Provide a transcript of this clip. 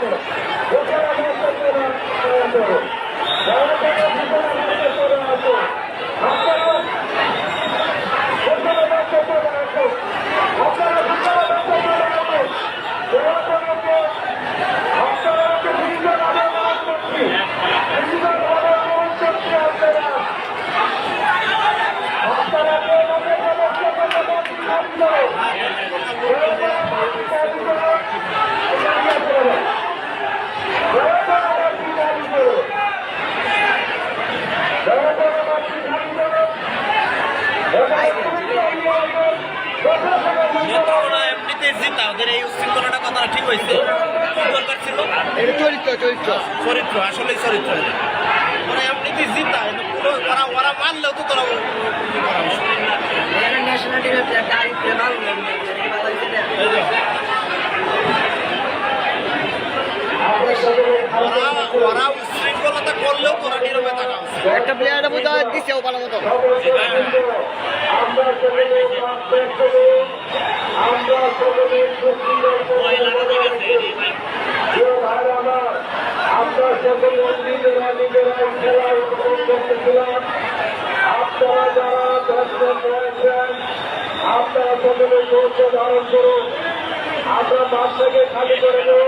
Pero... ওরা এমনিতে জিতা ওদের এই উশৃঙ্খলাটা কথাটা ঠিক হয়েছে। দরকার ছিল? চরিত্র চরিত্র। চরিত্র আসলেই চরিত্র। ওরা এমনিতে জিতা? পুরো মানলেও তো তোরা ন্যাশনাল টিমের ওরা ওরা একটা প্লেয়ারটা বোধ হয় দিছেও ভালো মতো। আমরা সকলে নিজেরা নিজেরাই খেলায় উপভোগ করতেছিলাম আপনারা যারা দর্শক রয়েছেন আপনারা সকলে ধারণ করুন। আমরা খালি করে দেব।